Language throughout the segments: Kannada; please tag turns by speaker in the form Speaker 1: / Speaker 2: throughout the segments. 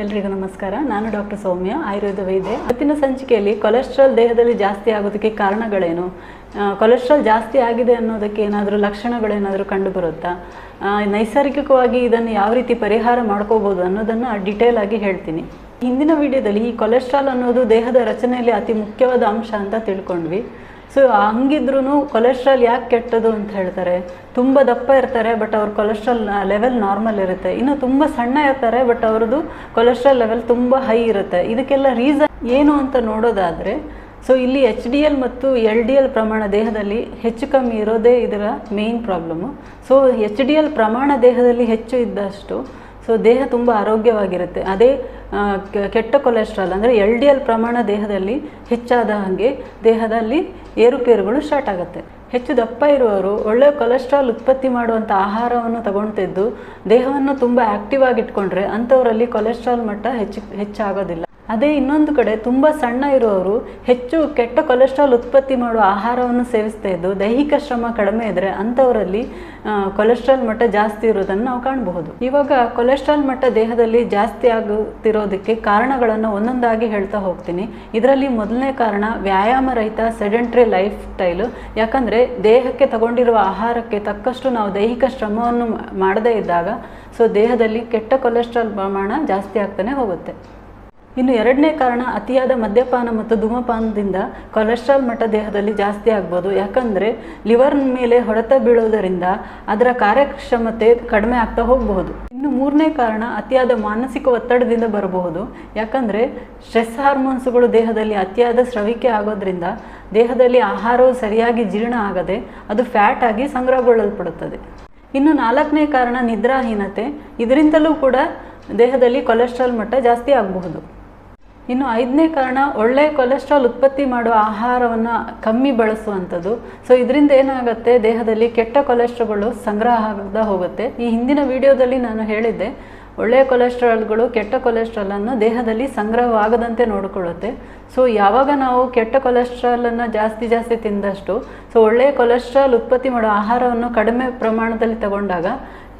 Speaker 1: ಎಲ್ರಿಗೂ ನಮಸ್ಕಾರ. ನಾನು ಡಾಕ್ಟರ್ ಸೌಮ್ಯ, ಆಯುರ್ವೇದ ವೈದ್ಯ. ಇವತ್ತಿನ ಸಂಚಿಕೆಯಲ್ಲಿ ಕೊಲೆಸ್ಟ್ರಾಲ್ ದೇಹದಲ್ಲಿ ಜಾಸ್ತಿ ಆಗೋದಕ್ಕೆ ಕಾರಣಗಳೇನು? ಕೊಲೆಸ್ಟ್ರಾಲ್ ಜಾಸ್ತಿ ಆಗಿದೆ ಅನ್ನೋದಕ್ಕೆ ಏನಾದರೂ ಲಕ್ಷಣಗಳೇನಾದರೂ ಕಂಡು ಬರುತ್ತಾ ನೈಸರ್ಗಿಕವಾಗಿ ಇದನ್ನು ಯಾವ ರೀತಿ ಪರಿಹಾರ ಮಾಡ್ಕೋಬೋದು ಅನ್ನೋದನ್ನು ಡಿಟೇಲ್ ಆಗಿ ಹೇಳ್ತೀನಿ. ಹಿಂದಿನ ವಿಡಿಯೋದಲ್ಲಿ ಈ ಕೊಲೆಸ್ಟ್ರಾಲ್ ಅನ್ನೋದು ದೇಹದ ರಚನೆಯಲ್ಲಿ ಅತಿ ಮುಖ್ಯವಾದ ಅಂಶ ಅಂತ ತಿಳ್ಕೊಂಡ್ವಿ. ಸೊ ಹಂಗಿದ್ರೂ ಕೊಲೆಸ್ಟ್ರಾಲ್ ಯಾಕೆ ಕೆಟ್ಟದು ಅಂತ ಹೇಳ್ತಾರೆ. ತುಂಬ ದಪ್ಪ ಇರ್ತಾರೆ ಬಟ್ ಅವ್ರ ಕೊಲೆಸ್ಟ್ರಾಲ್ ಲೆವೆಲ್ ನಾರ್ಮಲ್ ಇರುತ್ತೆ. ಇನ್ನು ತುಂಬ ಸಣ್ಣ ಇರ್ತಾರೆ ಬಟ್ ಅವ್ರದ್ದು ಕೊಲೆಸ್ಟ್ರಾಲ್ ಲೆವೆಲ್ ತುಂಬ ಹೈ ಇರುತ್ತೆ. ಇದಕ್ಕೆಲ್ಲ ರೀಸನ್ ಏನು ಅಂತ ನೋಡೋದಾದರೆ ಸೊ ಇಲ್ಲಿ ಎಚ್ ಡಿ ಎಲ್ ಮತ್ತು ಎಲ್ ಡಿ ಎಲ್ ಪ್ರಮಾಣ ದೇಹದಲ್ಲಿ ಹೆಚ್ಚು ಕಮ್ಮಿ ಇರೋದೇ ಇದರ main problem so H D L ಪ್ರಮಾಣ ದೇಹದಲ್ಲಿ ಹೆಚ್ಚು ಇದ್ದಷ್ಟು ಸೊ ದೇಹ ತುಂಬ ಆರೋಗ್ಯವಾಗಿರುತ್ತೆ. ಅದೇ ಕೆಟ್ಟ ಕೊಲೆಸ್ಟ್ರಾಲ್ ಅಂದರೆ ಎಲ್ ಡಿ ಎಲ್ ಪ್ರಮಾಣ ದೇಹದಲ್ಲಿ ಹೆಚ್ಚಾದ ಹಾಗೆ ದೇಹದಲ್ಲಿ ಏರುಪೇರುಗಳು ಸ್ಟಾರ್ಟ್ ಆಗುತ್ತೆ. ಹೆಚ್ಚು ದಪ್ಪ ಇರುವವರು ಒಳ್ಳೆಯ ಕೊಲೆಸ್ಟ್ರಾಲ್ ಉತ್ಪತ್ತಿ ಮಾಡುವಂಥ ಆಹಾರವನ್ನು ತಗೊಳ್ತಿದ್ದು ದೇಹವನ್ನು ತುಂಬ ಆಗಿ ಇಟ್ಕೊಂಡ್ರೆ ಅಂಥವರಲ್ಲಿ ಕೊಲೆಸ್ಟ್ರಾಲ್ ಮಟ್ಟ ಹೆಚ್ಚು, ಹೆಚ್ಚಾಗೋದಿಲ್ಲ. ಅದೇ ಇನ್ನೊಂದು ಕಡೆ ತುಂಬ ಸಣ್ಣ ಇರುವವರು ಹೆಚ್ಚು ಕೆಟ್ಟ ಕೊಲೆಸ್ಟ್ರಾಲ್ ಉತ್ಪತ್ತಿ ಮಾಡುವ ಆಹಾರವನ್ನು ಸೇವಿಸ್ತಾ ಇದ್ದು ದೈಹಿಕ ಶ್ರಮ ಕಡಿಮೆ ಇದ್ದರೆ ಅಂಥವರಲ್ಲಿ ಕೊಲೆಸ್ಟ್ರಾಲ್ ಮಟ್ಟ ಜಾಸ್ತಿ ಇರೋದನ್ನು ನಾವು ಕಾಣಬಹುದು. ಇವಾಗ ಕೊಲೆಸ್ಟ್ರಾಲ್ ಮಟ್ಟ ದೇಹದಲ್ಲಿ ಜಾಸ್ತಿ ಆಗುತ್ತಿರೋದಕ್ಕೆ ಕಾರಣಗಳನ್ನು ಒಂದೊಂದಾಗಿ ಹೇಳ್ತಾ ಹೋಗ್ತೀನಿ. ಇದರಲ್ಲಿ ಮೊದಲನೇ ಕಾರಣ ವ್ಯಾಯಾಮ ರಹಿತ ಸೆಡೆಂಟ್ರಿ ಲೈಫ್ ಸ್ಟೈಲು ಯಾಕಂದರೆ ದೇಹಕ್ಕೆ ತಗೊಂಡಿರುವ ಆಹಾರಕ್ಕೆ ತಕ್ಕಷ್ಟು ನಾವು ದೈಹಿಕ ಶ್ರಮವನ್ನು ಮಾಡದೇ ಇದ್ದಾಗ, ಸೊ ದೇಹದಲ್ಲಿ ಕೆಟ್ಟ ಕೊಲೆಸ್ಟ್ರಾಲ್ ಪ್ರಮಾಣ ಜಾಸ್ತಿ ಆಗ್ತಾನೆ ಹೋಗುತ್ತೆ. ಇನ್ನು ಎರಡನೇ ಕಾರಣ ಅತಿಯಾದ ಮದ್ಯಪಾನ ಮತ್ತು ಧೂಮಪಾನದಿಂದ ಕೊಲೆಸ್ಟ್ರಾಲ್ ಮಟ್ಟ ದೇಹದಲ್ಲಿ ಜಾಸ್ತಿ ಆಗ್ಬೋದು. ಯಾಕಂದರೆ ಲಿವರ್ ಮೇಲೆ ಹೊಡೆತ ಬೀಳೋದರಿಂದ ಅದರ ಕಾರ್ಯಕ್ಷಮತೆ ಕಡಿಮೆ ಆಗ್ತಾ ಹೋಗಬಹುದು. ಇನ್ನು ಮೂರನೇ ಕಾರಣ ಅತಿಯಾದ ಮಾನಸಿಕ ಒತ್ತಡದಿಂದ ಬರಬಹುದು. ಯಾಕಂದರೆ ಸ್ಟ್ರೆಸ್ ಹಾರ್ಮೋನ್ಸ್ಗಳು ದೇಹದಲ್ಲಿ ಅತಿಯಾದ ಸ್ರವಿಕೆ ಆಗೋದ್ರಿಂದ ದೇಹದಲ್ಲಿ ಆಹಾರವು ಸರಿಯಾಗಿ ಜೀರ್ಣ ಆಗದೆ ಅದು ಫ್ಯಾಟ್ ಆಗಿ ಸಂಗ್ರಹಗೊಳ್ಳಲ್ಪಡುತ್ತದೆ. ಇನ್ನು ನಾಲ್ಕನೇ ಕಾರಣ ನಿದ್ರಾಹೀನತೆ. ಇದರಿಂದಲೂ ಕೂಡ ದೇಹದಲ್ಲಿ ಕೊಲೆಸ್ಟ್ರಾಲ್ ಮಟ್ಟ ಜಾಸ್ತಿ ಆಗಬಹುದು. ಇನ್ನು ಐದನೇ ಕಾರಣ ಒಳ್ಳೆಯ ಕೊಲೆಸ್ಟ್ರಾಲ್ ಉತ್ಪತ್ತಿ ಮಾಡುವ ಆಹಾರವನ್ನು ಕಮ್ಮಿ ಬಳಸುವಂಥದ್ದು. ಸೊ ಇದರಿಂದ ಏನಾಗುತ್ತೆ, ದೇಹದಲ್ಲಿ ಕೆಟ್ಟ ಕೊಲೆಸ್ಟ್ರಾಲ್ಗಳು ಸಂಗ್ರಹ ಆಗ್ತಾ ಹೋಗುತ್ತೆ. ಈ ಹಿಂದಿನ ವಿಡಿಯೋದಲ್ಲಿ ನಾನು ಹೇಳಿದ್ದೆ ಒಳ್ಳೆಯ ಕೊಲೆಸ್ಟ್ರಾಲ್ಗಳು ಕೆಟ್ಟ ಕೊಲೆಸ್ಟ್ರಾಲನ್ನು ದೇಹದಲ್ಲಿ ಸಂಗ್ರಹವಾಗದಂತೆ ನೋಡಿಕೊಳ್ಳುತ್ತೆ. ಸೊ ಯಾವಾಗ ನಾವು ಕೆಟ್ಟ ಕೊಲೆಸ್ಟ್ರಾಲನ್ನು ಜಾಸ್ತಿ ಜಾಸ್ತಿ ತಿಂದಷ್ಟು ಸೊ ಒಳ್ಳೆಯ ಕೊಲೆಸ್ಟ್ರಾಲ್ ಉತ್ಪತ್ತಿ ಮಾಡೋ ಆಹಾರವನ್ನು ಕಡಿಮೆ ಪ್ರಮಾಣದಲ್ಲಿ ತಗೊಂಡಾಗ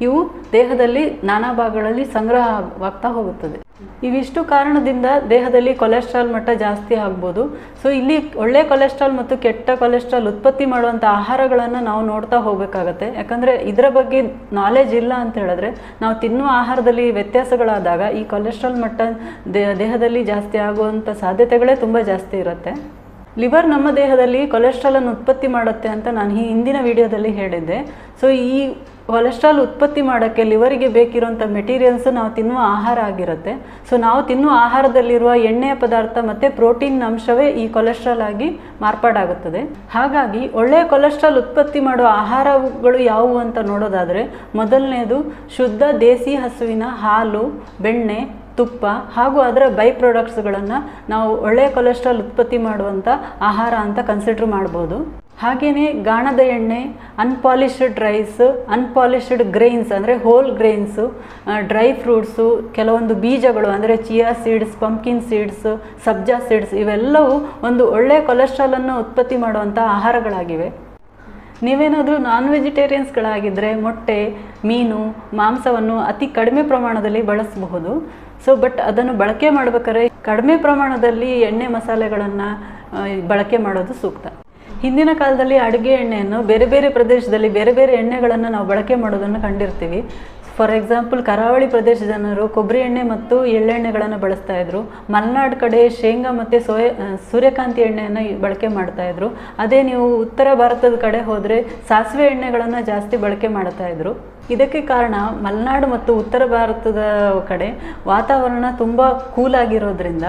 Speaker 1: ಇವು ದೇಹದಲ್ಲಿ ನಾನಾ ಭಾಗಗಳಲ್ಲಿ ಸಂಗ್ರಹವಾಗ್ತಾ ಹೋಗುತ್ತದೆ. ಇವಿಷ್ಟು ಕಾರಣದಿಂದ ದೇಹದಲ್ಲಿ ಕೊಲೆಸ್ಟ್ರಾಲ್ ಮಟ್ಟ ಜಾಸ್ತಿ ಆಗ್ಬೋದು. ಸೊ ಇಲ್ಲಿ ಒಳ್ಳೆ ಕೊಲೆಸ್ಟ್ರಾಲ್ ಮತ್ತು ಕೆಟ್ಟ ಕೊಲೆಸ್ಟ್ರಾಲ್ ಉತ್ಪತ್ತಿ ಮಾಡುವಂಥ ಆಹಾರಗಳನ್ನು ನಾವು ನೋಡ್ತಾ ಹೋಗಬೇಕಾಗತ್ತೆ. ಯಾಕಂದರೆ ಇದರ ಬಗ್ಗೆ ನಾಲೆಜ್ ಇಲ್ಲ ಅಂತ ಹೇಳಿದ್ರೆ ನಾವು ತಿನ್ನುವ ಆಹಾರದಲ್ಲಿ ವ್ಯತ್ಯಾಸಗಳಾದಾಗ ಈ ಕೊಲೆಸ್ಟ್ರಾಲ್ ಮಟ್ಟ ದೇಹದಲ್ಲಿ ಜಾಸ್ತಿ ಆಗುವಂಥ ಸಾಧ್ಯತೆಗಳೇ ತುಂಬ ಜಾಸ್ತಿ ಇರುತ್ತೆ. ಲಿವರ್ ನಮ್ಮ ದೇಹದಲ್ಲಿ ಕೊಲೆಸ್ಟ್ರಾಲನ್ನು ಉತ್ಪತ್ತಿ ಮಾಡುತ್ತೆ ಅಂತ ನಾನು ಈ ಹಿಂದಿನ ವಿಡಿಯೋದಲ್ಲಿ ಹೇಳಿದ್ದೆ. ಸೊ ಈ ಕೊಲೆಸ್ಟ್ರಾಲ್ ಉತ್ಪತ್ತಿ ಮಾಡೋಕ್ಕೆ ಲಿವರಿಗೆ ಬೇಕಿರುವಂಥ ಮೆಟೀರಿಯಲ್ಸ್ ನಾವು ತಿನ್ನುವ ಆಹಾರ ಆಗಿರುತ್ತೆ. ಸೊ ನಾವು ತಿನ್ನುವ ಆಹಾರದಲ್ಲಿರುವ ಎಣ್ಣೆಯ ಪದಾರ್ಥ ಮತ್ತು ಪ್ರೋಟೀನ್ ಅಂಶವೇ ಈ ಕೊಲೆಸ್ಟ್ರಾಲ್ ಆಗಿ ಮಾರ್ಪಾಡಾಗುತ್ತದೆ. ಹಾಗಾಗಿ ಒಳ್ಳೆಯ ಕೊಲೆಸ್ಟ್ರಾಲ್ ಉತ್ಪತ್ತಿ ಮಾಡುವ ಆಹಾರಗಳು ಯಾವುವು ಅಂತ ನೋಡೋದಾದರೆ, ಮೊದಲನೇದು ಶುದ್ಧ ದೇಸಿ ಹಸುವಿನ ಹಾಲು, ಬೆಣ್ಣೆ, ತುಪ್ಪ ಹಾಗೂ ಅದರ ಬೈ ಪ್ರಾಡಕ್ಟ್ಸ್ಗಳನ್ನು ನಾವು ಒಳ್ಳೆಯ ಕೊಲೆಸ್ಟ್ರಾಲ್ ಉತ್ಪತ್ತಿ ಮಾಡುವಂಥ ಆಹಾರ ಅಂತ ಕನ್ಸಿಡರ್ ಮಾಡ್ಬೋದು. ಹಾಗೆಯೇ ಗಾಣದ ಎಣ್ಣೆ ಅನ್ಪಾಲಿಶ್ಡ್ ರೈಸ್ ಅನ್ಪಾಲಿಶ್ಡ್ ಗ್ರೈನ್ಸ್ ಅಂದರೆ ಹೋಲ್ ಗ್ರೈನ್ಸು ಡ್ರೈ ಫ್ರೂಟ್ಸು ಕೆಲವೊಂದು ಬೀಜಗಳು ಅಂದರೆ ಚಿಯಾ ಸೀಡ್ಸ್ ಪಂಪ್ಕಿನ್ ಸೀಡ್ಸ್ ಸಬ್ಜಾ ಸೀಡ್ಸ್ ಇವೆಲ್ಲವೂ ಒಂದು ಒಳ್ಳೆಯ ಕೊಲೆಸ್ಟ್ರಾಲನ್ನು ಉತ್ಪತ್ತಿ ಮಾಡುವಂಥ ಆಹಾರಗಳಾಗಿವೆ. ನೀವೇನಾದರೂ ನಾನ್ ವೆಜಿಟೇರಿಯನ್ಸ್ಗಳಾಗಿದ್ದರೆ ಮೊಟ್ಟೆ, ಮೀನು, ಮಾಂಸವನ್ನು ಅತಿ ಕಡಿಮೆ ಪ್ರಮಾಣದಲ್ಲಿ ಬಳಸಬಹುದು. ಸೊ ಬಟ್ ಅದನ್ನು ಬಳಕೆ ಮಾಡಬೇಕಾದ್ರೆ ಕಡಿಮೆ ಪ್ರಮಾಣದಲ್ಲಿ ಎಣ್ಣೆ ಮಸಾಲೆಗಳನ್ನು ಬಳಕೆ ಮಾಡೋದು ಸೂಕ್ತ. ಹಿಂದಿನ ಕಾಲದಲ್ಲಿ ಅಡುಗೆ ಎಣ್ಣೆಯನ್ನು ಬೇರೆ ಬೇರೆ ಪ್ರದೇಶದಲ್ಲಿ ಬೇರೆ ಬೇರೆ ಎಣ್ಣೆಗಳನ್ನು ನಾವು ಬಳಕೆ ಮಾಡೋದನ್ನು ಕಂಡಿರ್ತೀವಿ. ಫಾರ್ ಎಕ್ಸಾಂಪಲ್ ಕರಾವಳಿ ಪ್ರದೇಶದ ಜನರು ಕೊಬ್ಬರಿ ಎಣ್ಣೆ ಮತ್ತು ಎಳ್ಳೆಣ್ಣೆಗಳನ್ನು ಬಳಸ್ತಾ ಇದ್ರು. ಮಲೆನಾಡು ಕಡೆ ಶೇಂಗಾ ಮತ್ತು ಸೋಯ ಸೂರ್ಯಕಾಂತಿ ಎಣ್ಣೆಯನ್ನು ಬಳಕೆ ಮಾಡ್ತಾ ಇದ್ರು. ಅದೇ ನೀವು ಉತ್ತರ ಭಾರತದ ಕಡೆ ಹೋದರೆ ಸಾಸಿವೆ ಎಣ್ಣೆಗಳನ್ನು ಜಾಸ್ತಿ ಬಳಕೆ ಮಾಡ್ತಾ ಇದ್ರು. ಇದಕ್ಕೆ ಕಾರಣ ಮಲೆನಾಡು ಮತ್ತು ಉತ್ತರ ಭಾರತದ ಕಡೆ ವಾತಾವರಣ ತುಂಬ ಕೂಲಾಗಿರೋದ್ರಿಂದ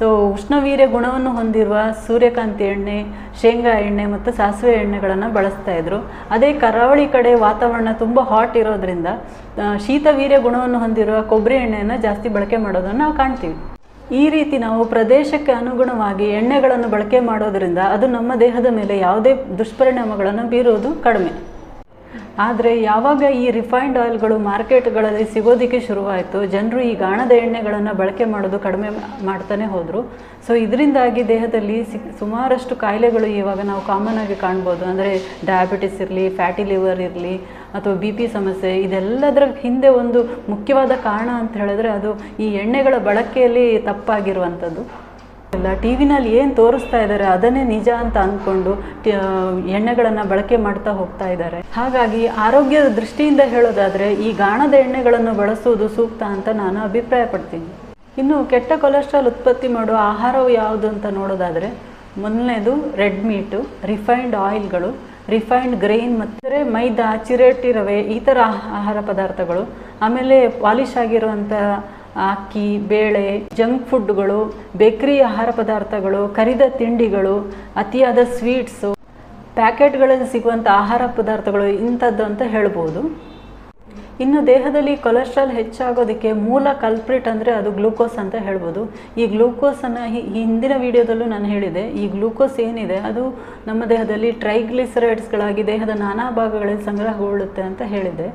Speaker 1: ಸೊ ಉಷ್ಣವೀರ್ಯ ಗುಣವನ್ನು ಹೊಂದಿರುವ ಸೂರ್ಯಕಾಂತಿ ಎಣ್ಣೆ, ಶೇಂಗಾ ಎಣ್ಣೆ ಮತ್ತು ಸಾಸಿವೆ ಎಣ್ಣೆಗಳನ್ನು ಬಳಸ್ತಾ ಇದ್ರು. ಅದೇ ಕರಾವಳಿ ಕಡೆ ವಾತಾವರಣ ತುಂಬ ಹಾಟ್ ಇರೋದ್ರಿಂದ ಶೀತ ಶೀತವೀರ್ಯ ಗುಣವನ್ನು ಹೊಂದಿರುವ ಕೊಬ್ಬರಿ ಎಣ್ಣೆಯನ್ನು ಜಾಸ್ತಿ ಬಳಕೆ ಮಾಡೋದನ್ನು ನಾವು ಕಾಣ್ತೀವಿ. ಈ ರೀತಿ ನಾವು ಪ್ರದೇಶಕ್ಕೆ ಅನುಗುಣವಾಗಿ ಎಣ್ಣೆಗಳನ್ನು ಬಳಕೆ ಮಾಡೋದರಿಂದ ಅದು ನಮ್ಮ ದೇಹದ ಮೇಲೆ ಯಾವುದೇ ದುಷ್ಪರಿಣಾಮಗಳನ್ನು ಬೀರುವುದು ಕಡಿಮೆ. ಆದರೆ ಯಾವಾಗ ಈ ರಿಫೈನ್ಡ್ ಆಯಿಲ್ಗಳು ಮಾರ್ಕೆಟ್ಗಳಲ್ಲಿ ಸಿಗೋದಕ್ಕೆ ಶುರುವಾಯಿತು, ಜನರು ಈ ಗಾಣದ ಎಣ್ಣೆಗಳನ್ನು ಬಳಕೆ ಮಾಡೋದು ಕಡಿಮೆ ಮಾಡ್ತಾನೆ ಹೋದರು. ಸೊ ಇದರಿಂದಾಗಿ ದೇಹದಲ್ಲಿ ಸಿ, ಸುಮಾರಷ್ಟು ಕಾಯಿಲೆಗಳು ಇವಾಗ ನಾವು ಕಾಮನ್ ಆಗಿ ಕಾಣ್ಬೋದು. ಅಂದರೆ ಡಯಾಬಿಟಿಸ್ ಇರಲಿ ಫ್ಯಾಟಿ ಲಿವರ್ ಇರಲಿ, ಅಥವಾ ಬಿ ಪಿ ಸಮಸ್ಯೆ, ಇದೆಲ್ಲದರ ಹಿಂದೆ ಒಂದು ಮುಖ್ಯವಾದ ಕಾರಣ ಅಂತ ಹೇಳಿದ್ರೆ ಅದು ಈ ಎಣ್ಣೆಗಳ ಬಳಕೆಯಲ್ಲಿ ತಪ್ಪಾಗಿರುವಂಥದ್ದು. ಇಲ್ಲ ಟಿ ವಿನಲ್ಲಿ ಏನು ತೋರಿಸ್ತಾ ಇದ್ದಾರೆ ಅದನ್ನೇ ನಿಜ ಅಂತ ಅಂದ್ಕೊಂಡು ಎಣ್ಣೆಗಳನ್ನು ಬಳಕೆ ಮಾಡ್ತಾ ಹೋಗ್ತಾ ಇದ್ದಾರೆ. ಹಾಗಾಗಿ ಆರೋಗ್ಯದ ದೃಷ್ಟಿಯಿಂದ ಹೇಳೋದಾದರೆ ಈ ಗಾಣದ ಎಣ್ಣೆಗಳನ್ನು ಬಳಸುವುದು ಸೂಕ್ತ ಅಂತ ನಾನು ಅಭಿಪ್ರಾಯ ಪಡ್ತೀನಿ ಇನ್ನು ಕೆಟ್ಟ ಕೊಲೆಸ್ಟ್ರಾಲ್ ಉತ್ಪತ್ತಿ ಮಾಡುವ ಆಹಾರವು ಯಾವುದು ಅಂತ ನೋಡೋದಾದರೆ ಮೊದಲನೇದು ರೆಡ್ ಮೀಟು, ರಿಫೈನ್ಡ್ ಆಯಿಲ್ಗಳು, ರಿಫೈನ್ಡ್ ಗ್ರೈನ್ ಮತ್ತು ಮೈದಾ ಚಿರಟಿ ರವೆ ಈ ಥರ ಆಹಾರ ಪದಾರ್ಥಗಳು. ಆಮೇಲೆ ಪಾಲಿಶ್ ಆಗಿರುವಂಥ ಅಕ್ಕಿ, ಬೇಳೆ ಜಂಕ್ ಫುಡ್ಗಳು ಬೇಕರಿ ಆಹಾರ ಪದಾರ್ಥಗಳು, ಕರಿದ ತಿಂಡಿಗಳು, ಅತಿಯಾದ ಸ್ವೀಟ್ಸು ಪ್ಯಾಕೆಟ್ಗಳಲ್ಲಿ ಸಿಗುವಂಥ ಆಹಾರ ಪದಾರ್ಥಗಳು ಇಂಥದ್ದು ಅಂತ ಹೇಳ್ಬೋದು. ಇನ್ನು ದೇಹದಲ್ಲಿ ಕೊಲೆಸ್ಟ್ರಾಲ್ ಹೆಚ್ಚಾಗೋದಕ್ಕೆ ಮೂಲ ಕಲ್ಪ್ರಿಟ್ ಅಂದರೆ ಅದು ಗ್ಲೂಕೋಸ್ ಅಂತ ಹೇಳ್ಬೋದು. ಈ ಗ್ಲೂಕೋಸನ್ನು ಹಿಂದಿನ ವಿಡಿಯೋದಲ್ಲೂ ನಾನು ಹೇಳಿದೆ, ಈ ಗ್ಲೂಕೋಸ್ ಏನಿದೆ ಅದು ನಮ್ಮ ದೇಹದಲ್ಲಿ ಟ್ರೈಗ್ಲಿಸರೈಡ್ಸ್ಗಳಾಗಿ ದೇಹದ ನಾನಾ ಭಾಗಗಳಲ್ಲಿ ಸಂಗ್ರಹಗೊಳ್ಳುತ್ತೆ ಅಂತ ಹೇಳಿದೆ.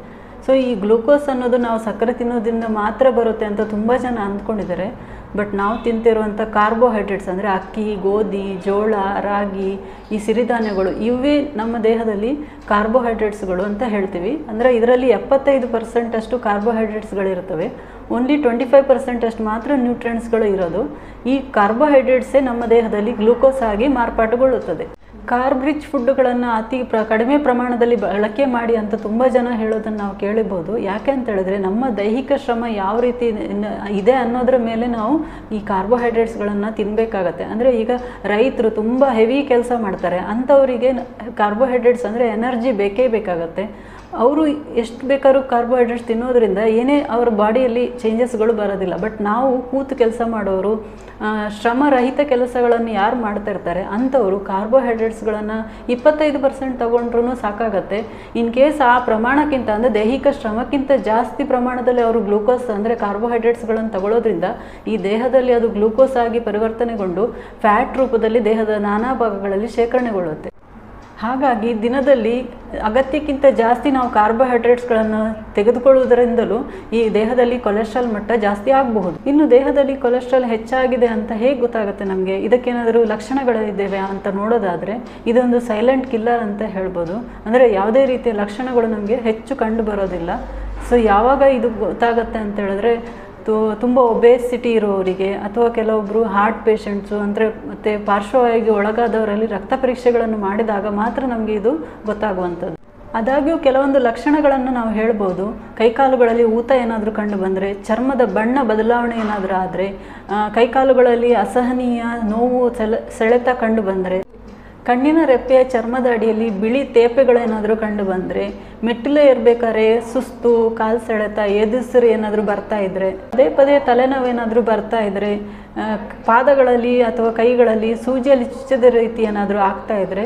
Speaker 1: ಸೊ ಈ ಗ್ಲೂಕೋಸ್ ಅನ್ನೋದು ನಾವು ಸಕ್ಕರೆ ತಿನ್ನೋದ್ರಿಂದ ಮಾತ್ರ ಬರುತ್ತೆ ಅಂತ ತುಂಬ ಜನ ಅಂದ್ಕೊಂಡಿದ್ದಾರೆ. ಬಟ್ ನಾವು ತಿಂತಿರುವಂಥ ಕಾರ್ಬೋಹೈಡ್ರೇಟ್ಸ್ ಅಂದರೆ ಅಕ್ಕಿ, ಗೋಧಿ, ಜೋಳ, ರಾಗಿ, ಈ ಸಿರಿಧಾನ್ಯಗಳು ಇವೇ ನಮ್ಮ ದೇಹದಲ್ಲಿ ಕಾರ್ಬೋಹೈಡ್ರೇಟ್ಸ್ಗಳು ಅಂತ ಹೇಳ್ತೀವಿ. ಅಂದರೆ ಇದರಲ್ಲಿ ಎಪ್ಪತ್ತೈದು ಪರ್ಸೆಂಟಷ್ಟು ಕಾರ್ಬೋಹೈಡ್ರೇಟ್ಸ್ಗಳಿರ್ತವೆ ಓನ್ಲಿ ಟ್ವೆಂಟಿ ಫೈವ್ ಪರ್ಸೆಂಟ್ ಅಷ್ಟು ಮಾತ್ರ ನ್ಯೂಟ್ರಿಯೆಂಟ್ಸ್ಗಳು ಇರೋದು. ಈ ಕಾರ್ಬೋಹೈಡ್ರೇಟ್ಸೇ ನಮ್ಮ ದೇಹದಲ್ಲಿ ಗ್ಲೂಕೋಸ್ ಆಗಿ ಮಾರ್ಪಾಟುಗೊಳ್ಳುತ್ತದೆ. ಕಾರ್ಬ್ ರಿಚ್ ಫುಡ್ಡುಗಳನ್ನು ಅತಿ ಪ್ರ, ಕಡಿಮೆ ಪ್ರಮಾಣದಲ್ಲಿ ಬಳಕೆ ಮಾಡಿ ಅಂತ ತುಂಬ ಜನ ಹೇಳೋದನ್ನು ನಾವು ಕೇಳಿಬೋದು ಯಾಕೆ ಅಂತ ಹೇಳಿದ್ರೆ ನಮ್ಮ ದೈಹಿಕ ಶ್ರಮ ಯಾವ ರೀತಿ ಇದೆ ಅನ್ನೋದ್ರ ಮೇಲೆ ನಾವು ಈ ಕಾರ್ಬೋಹೈಡ್ರೇಟ್ಸ್ಗಳನ್ನು ತಿನ್ನಬೇಕಾಗತ್ತೆ ಅಂದರೆ ಈಗ ರೈತರು ತುಂಬ ಹೆವಿ ಕೆಲಸ ಮಾಡ್ತಾರೆ. ಅಂಥವರಿಗೆ ಕಾರ್ಬೋಹೈಡ್ರೇಟ್ಸ್ ಅಂದರೆ ಎನರ್ಜಿ ಬೇಕೇ ಬೇಕಾಗತ್ತೆ. ಅವರು ಎಷ್ಟು ಬೇಕಾದ್ರೂ ಕಾರ್ಬೋಹೈಡ್ರೇಟ್ಸ್ ತಿನ್ನೋದ್ರಿಂದ ಏನೇ ಅವರ ಬಾಡಿಯಲ್ಲಿ ಚೇಂಜಸ್ಗಳು ಬರೋದಿಲ್ಲ. ಬಟ್ ನಾವು ಕೂತು ಕೆಲಸ ಮಾಡೋರು ಶ್ರಮರಹಿತ ಕೆಲಸಗಳನ್ನು ಯಾರು ಮಾಡ್ತಾ ಇರ್ತಾರೆ? ಅಂಥವರು ಕಾರ್ಬೋಹೈಡ್ರೇಟ್ಸ್ಗಳನ್ನು ಇಪ್ಪತ್ತೈದು ಪರ್ಸೆಂಟ್ ತೊಗೊಂಡ್ರೂ ಸಾಕಾಗತ್ತೆ. ಇನ್ ಕೇಸ್ ಆ ಪ್ರಮಾಣಕ್ಕಿಂತ ಅಂದರೆ ದೈಹಿಕ ಶ್ರಮಕ್ಕಿಂತ ಜಾಸ್ತಿ ಪ್ರಮಾಣದಲ್ಲಿ ಅವರು ಗ್ಲೂಕೋಸ್ ಅಂದರೆ ಕಾರ್ಬೋಹೈಡ್ರೇಟ್ಸ್ಗಳನ್ನು ತಗೊಳ್ಳೋದ್ರಿಂದ ಈ ದೇಹದಲ್ಲಿ ಅದು ಗ್ಲೂಕೋಸ್ ಆಗಿ ಪರಿವರ್ತನೆಗೊಂಡು ಫ್ಯಾಟ್ ರೂಪದಲ್ಲಿ ದೇಹದ ನಾನಾ ಭಾಗಗಳಲ್ಲಿ ಶೇಖರಣೆಗೊಳ್ಳುತ್ತೆ. ಹಾಗಾಗಿ ದಿನದಲ್ಲಿ ಅಗತ್ಯಕ್ಕಿಂತ ಜಾಸ್ತಿ ನಾವು ಕಾರ್ಬೋಹೈಡ್ರೇಟ್ಸ್ಗಳನ್ನು ತೆಗೆದುಕೊಳ್ಳುವುದರಿಂದಲೂ ಈ ದೇಹದಲ್ಲಿ ಕೊಲೆಸ್ಟ್ರಾಲ್ ಮಟ್ಟ ಜಾಸ್ತಿ ಆಗಬಹುದು. ಇನ್ನು ದೇಹದಲ್ಲಿ ಕೊಲೆಸ್ಟ್ರಾಲ್ ಹೆಚ್ಚಾಗಿದೆ ಅಂತ ಹೇಗೆ ಗೊತ್ತಾಗುತ್ತೆ ನಮಗೆ? ಇದಕ್ಕೇನಾದರೂ ಲಕ್ಷಣಗಳಿದ್ದೇವೆ ಅಂತ ನೋಡೋದಾದರೆ ಇದೊಂದು ಸೈಲೆಂಟ್ ಕಿಲ್ಲರ್ ಅಂತ ಹೇಳ್ಬೋದು. ಅಂದರೆ ಯಾವುದೇ ರೀತಿಯ ಲಕ್ಷಣಗಳು ನಮಗೆ ಹೆಚ್ಚು ಕಂಡು ಬರೋದಿಲ್ಲ ಸೊ ಯಾವಾಗ ಇದು ಗೊತ್ತಾಗುತ್ತೆ ಅಂತ ಹೇಳಿದ್ರೆ ತು ತುಂಬ ಒಬೇಸಿಟಿ ಇರೋವರಿಗೆ ಅಥವಾ ಕೆಲವೊಬ್ಬರು ಹಾರ್ಟ್ ಪೇಷಂಟ್ಸು ಅಂದರೆ ಮತ್ತು ಪಾರ್ಶ್ವವಾಗಿ ಒಳಗಾದವರಲ್ಲಿ ರಕ್ತ ಪರೀಕ್ಷೆಗಳನ್ನು ಮಾಡಿದಾಗ ಮಾತ್ರ ನಮಗೆ ಇದು ಗೊತ್ತಾಗುವಂಥದ್ದು. ಆದಾಗ್ಯೂ ಕೆಲವೊಂದು ಲಕ್ಷಣಗಳನ್ನು ನಾವು ಹೇಳ್ಬೋದು. ಕೈಕಾಲುಗಳಲ್ಲಿ ಊತ ಏನಾದರೂ ಕಂಡು ಬಂದರೆ, ಚರ್ಮದ ಬಣ್ಣ ಬದಲಾವಣೆ ಏನಾದರೂ ಆದರೆ ಕೈಕಾಲುಗಳಲ್ಲಿ ಅಸಹನೀಯ ನೋವು ಸೆಳೆ, ಸೆಳೆತ ಕಂಡು ಬಂದರೆ ಕಣ್ಣಿನ ರೆಪ್ಪೆಯ ಚರ್ಮದ ಅಡಿಯಲ್ಲಿ ಬಿಳಿ ತೇಪೆಗಳೇನಾದರೂ ಕಂಡು ಬಂದರೆ, ಮೆಟ್ಟಿಲು ಇರಬೇಕಾದ್ರೆ ಸುಸ್ತು, ಕಾಲು ಸೆಳೆತ ಎದುರು ಏನಾದರೂ ಬರ್ತಾ ಇದ್ದರೆ ಪದೇ ಪದೇ ತಲೆನೋವೇನಾದರೂ ಬರ್ತಾ ಇದ್ದರೆ ಪಾದಗಳಲ್ಲಿ ಅಥವಾ ಕೈಗಳಲ್ಲಿ ಸೂಜಿಯಲ್ಲಿ ಚುಚ್ಚದ ರೀತಿ ಏನಾದರೂ ಆಗ್ತಾ ಇದ್ದರೆ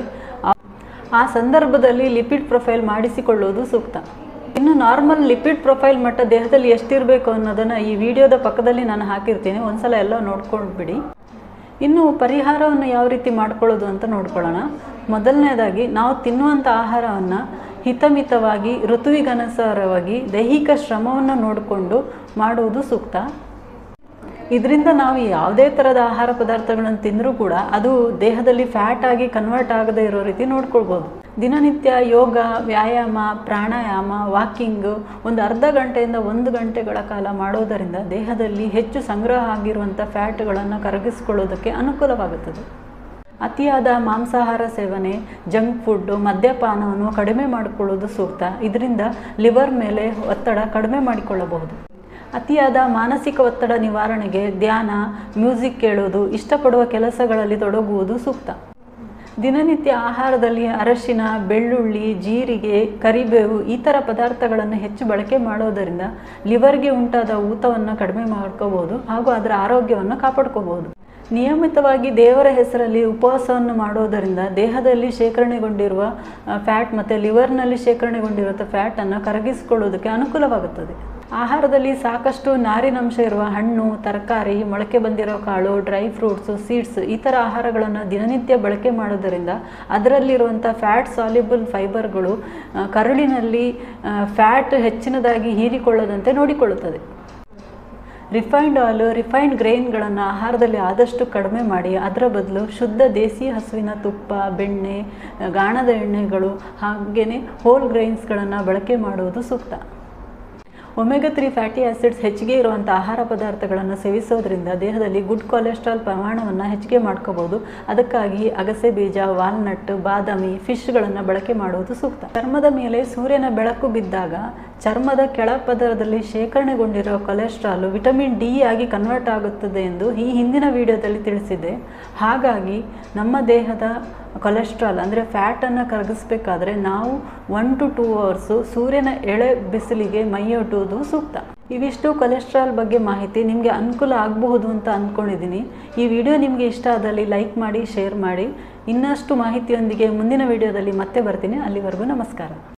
Speaker 1: ಆ ಸಂದರ್ಭದಲ್ಲಿ ಲಿಪಿಡ್ ಪ್ರೊಫೈಲ್ ಮಾಡಿಸಿಕೊಳ್ಳೋದು ಸೂಕ್ತ. ಇನ್ನು ನಾರ್ಮಲ್ ಲಿಪಿಡ್ ಪ್ರೊಫೈಲ್ ಮಟ್ಟ ದೇಹದಲ್ಲಿ ಎಷ್ಟಿರಬೇಕು ಅನ್ನೋದನ್ನು ಈ ವಿಡಿಯೋದ ಪಕ್ಕದಲ್ಲಿ ನಾನು ಹಾಕಿರ್ತೀನಿ. ಒಂದ್ಸಲ ಎಲ್ಲ ನೋಡ್ಕೊಂಡು ಬಿಡಿ ಇನ್ನು ಪರಿಹಾರವನ್ನು ಯಾವ ರೀತಿ ಮಾಡ್ಕೊಳ್ಳೋದು ಅಂತ ನೋಡ್ಕೊಳ್ಳೋಣ. ಮೊದಲನೇದಾಗಿ ನಾವು ತಿನ್ನುವಂಥ ಆಹಾರವನ್ನು ಹಿತಮಿತವಾಗಿ, ಋತುವಿಗನುಸಾರವಾಗಿ, ದೈಹಿಕ ಶ್ರಮವನ್ನು ನೋಡಿಕೊಂಡು ಮಾಡುವುದು ಸೂಕ್ತ. ಇದರಿಂದ ನಾವು ಯಾವುದೇ ಥರದ ಆಹಾರ ಪದಾರ್ಥಗಳನ್ನು ತಿಂದರೂ ಕೂಡ ಅದು ದೇಹದಲ್ಲಿ ಫ್ಯಾಟ್ ಆಗಿ ಕನ್ವರ್ಟ್ ಆಗದೇ ಇರೋ ರೀತಿ ನೋಡ್ಕೊಳ್ಬೋದು. ದಿನನಿತ್ಯ ಯೋಗ, ವ್ಯಾಯಾಮ, ಪ್ರಾಣಾಯಾಮ, ವಾಕಿಂಗ್ ಒಂದು ಅರ್ಧ ಗಂಟೆಯಿಂದ ಒಂದು ಗಂಟೆಗಳ ಕಾಲ ಮಾಡೋದರಿಂದ ದೇಹದಲ್ಲಿ ಹೆಚ್ಚು ಸಂಗ್ರಹ ಆಗಿರುವಂಥ ಫ್ಯಾಟ್ಗಳನ್ನು ಕರಗಿಸಿಕೊಳ್ಳೋದಕ್ಕೆ ಅನುಕೂಲವಾಗುತ್ತದೆ. ಅತಿಯಾದ ಮಾಂಸಾಹಾರ ಸೇವನೆ, ಜಂಕ್ ಫುಡ್ಡು, ಮದ್ಯಪಾನವನ್ನು ಕಡಿಮೆ ಮಾಡಿಕೊಳ್ಳೋದು ಸೂಕ್ತ. ಇದರಿಂದ ಲಿವರ್ ಮೇಲೆ ಒತ್ತಡ ಕಡಿಮೆ ಮಾಡಿಕೊಳ್ಳಬಹುದು. ಅತಿಯಾದ ಮಾನಸಿಕ ಒತ್ತಡ ನಿವಾರಣೆಗೆ ಧ್ಯಾನ, ಮ್ಯೂಸಿಕ್ ಕೇಳೋದು, ಇಷ್ಟಪಡುವ ಕೆಲಸಗಳಲ್ಲಿ ತೊಡಗುವುದು ಸೂಕ್ತ. ದಿನನಿತ್ಯ ಆಹಾರದಲ್ಲಿ ಅರಶಿನ, ಬೆಳ್ಳುಳ್ಳಿ, ಜೀರಿಗೆ, ಕರಿಬೇವು ಈ ಥರ ಪದಾರ್ಥಗಳನ್ನು ಹೆಚ್ಚು ಬಳಕೆ ಮಾಡೋದರಿಂದ ಲಿವರ್ಗೆ ಉಂಟಾದ ಊತವನ್ನು ಕಡಿಮೆ ಮಾಡ್ಕೋಬೋದು ಹಾಗೂ ಅದರ ಆರೋಗ್ಯವನ್ನು ಕಾಪಾಡ್ಕೋಬೋದು. ನಿಯಮಿತವಾಗಿ ದೇವರ ಹೆಸರಲ್ಲಿ ಉಪವಾಸವನ್ನು ಮಾಡೋದರಿಂದ ದೇಹದಲ್ಲಿ ಶೇಖರಣೆಗೊಂಡಿರುವ ಫ್ಯಾಟ್ ಮತ್ತು ಲಿವರ್ನಲ್ಲಿ ಶೇಖರಣೆಗೊಂಡಿರುವ ಫ್ಯಾಟನ್ನು ಕರಗಿಸಿಕೊಳ್ಳೋದಕ್ಕೆ ಅನುಕೂಲವಾಗುತ್ತದೆ. ಆಹಾರದಲ್ಲಿ ಸಾಕಷ್ಟು ನಾರಿನಂಶ ಇರುವ ಹಣ್ಣು, ತರಕಾರಿ, ಮೊಳಕೆ ಬಂದಿರೋ ಕಾಳು, ಡ್ರೈ ಫ್ರೂಟ್ಸ್, ಸೀಡ್ಸ್ ಈ ಥರ ಆಹಾರಗಳನ್ನು ದಿನನಿತ್ಯ ಬಳಕೆ ಮಾಡೋದರಿಂದ ಅದರಲ್ಲಿರುವಂಥ ಫ್ಯಾಟ್ ಸಾಲ್ಯುಬಲ್ ಫೈಬರ್ಗಳು ಕರುಳಿನಲ್ಲಿ ಫ್ಯಾಟ್ ಹೆಚ್ಚಿನದಾಗಿ ಹೀರಿಕೊಳ್ಳದಂತೆ ನೋಡಿಕೊಳ್ಳುತ್ತದೆ. ರಿಫೈನ್ಡ್ ಆಯಿಲು, ರಿಫೈನ್ಡ್ ಗ್ರೈನ್ಗಳನ್ನು ಆಹಾರದಲ್ಲಿ ಆದಷ್ಟು ಕಡಿಮೆ ಮಾಡಿ, ಅದರ ಬದಲು ಶುದ್ಧ ದೇಸಿ ಹಸುವಿನ ತುಪ್ಪ, ಬೆಣ್ಣೆ ಗಾಣದ ಎಣ್ಣೆಗಳು, ಹಾಗೆಯೇ ಹೋಲ್ ಗ್ರೈನ್ಸ್ಗಳನ್ನು ಬಳಕೆ ಮಾಡುವುದು ಸೂಕ್ತ. ಒಮೆಗಾ ತ್ರೀ ಫ್ಯಾಟಿ ಆಸಿಡ್ಸ್ ಹೆಚ್ಚಿಗೆ ಇರುವಂಥ ಆಹಾರ ಪದಾರ್ಥಗಳನ್ನು ಸೇವಿಸೋದ್ರಿಂದ ದೇಹದಲ್ಲಿ ಗುಡ್ ಕೊಲೆಸ್ಟ್ರಾಲ್ ಪ್ರಮಾಣವನ್ನು ಹೆಚ್ಚಿಗೆ ಮಾಡ್ಕೋಬೋದು ಅದಕ್ಕಾಗಿ ಅಗಸೆ ಬೀಜ, ವಾಲ್ನಟ್, ಬಾದಾಮಿ, ಫಿಶ್ಗಳನ್ನು ಬಳಕೆ ಮಾಡುವುದು ಸೂಕ್ತ. ಚರ್ಮದ ಮೇಲೆ ಸೂರ್ಯನ ಬೆಳಕು ಬಿದ್ದಾಗ ಚರ್ಮದ ಕೆಳಪದರದಲ್ಲಿ ಶೇಖರಣೆಗೊಂಡಿರುವ ಕೊಲೆಸ್ಟ್ರಾಲು ವಿಟಮಿನ್ ಡಿ ಆಗಿ ಕನ್ವರ್ಟ್ ಆಗುತ್ತದೆ ಎಂದು ಈ ಹಿಂದಿನ ವಿಡಿಯೋದಲ್ಲಿ ತಿಳಿಸಿದೆ. ಹಾಗಾಗಿ ನಮ್ಮ ದೇಹದ ಕೊಲೆಸ್ಟ್ರಾಲ್ ಅಂದರೆ ಫ್ಯಾಟನ್ನು ಕರಗಿಸ್ಬೇಕಾದ್ರೆ ನಾವು ಒನ್ ಟು ಟೂ ಅವರ್ಸು ಸೂರ್ಯನ ಎಳೆ ಬಿಸಿಲಿಗೆ ಮೈಯೊಡ್ಡುವುದು ಸೂಕ್ತ. ಇವಿಷ್ಟು ಕೊಲೆಸ್ಟ್ರಾಲ್ ಬಗ್ಗೆ ಮಾಹಿತಿ ನಿಮಗೆ ಅನುಕೂಲ ಆಗಬಹುದು ಅಂತ ಅಂದ್ಕೊಂಡಿದ್ದೀನಿ ಈ ವಿಡಿಯೋ ನಿಮಗೆ ಇಷ್ಟ ಆದಲ್ಲಿ ಲೈಕ್ ಮಾಡಿ, ಶೇರ್ ಮಾಡಿ. ಇನ್ನಷ್ಟು ಮಾಹಿತಿಯೊಂದಿಗೆ ಮುಂದಿನ ವಿಡಿಯೋದಲ್ಲಿ ಮತ್ತೆ ಬರ್ತೀನಿ. ಅಲ್ಲಿವರೆಗೂ ನಮಸ್ಕಾರ.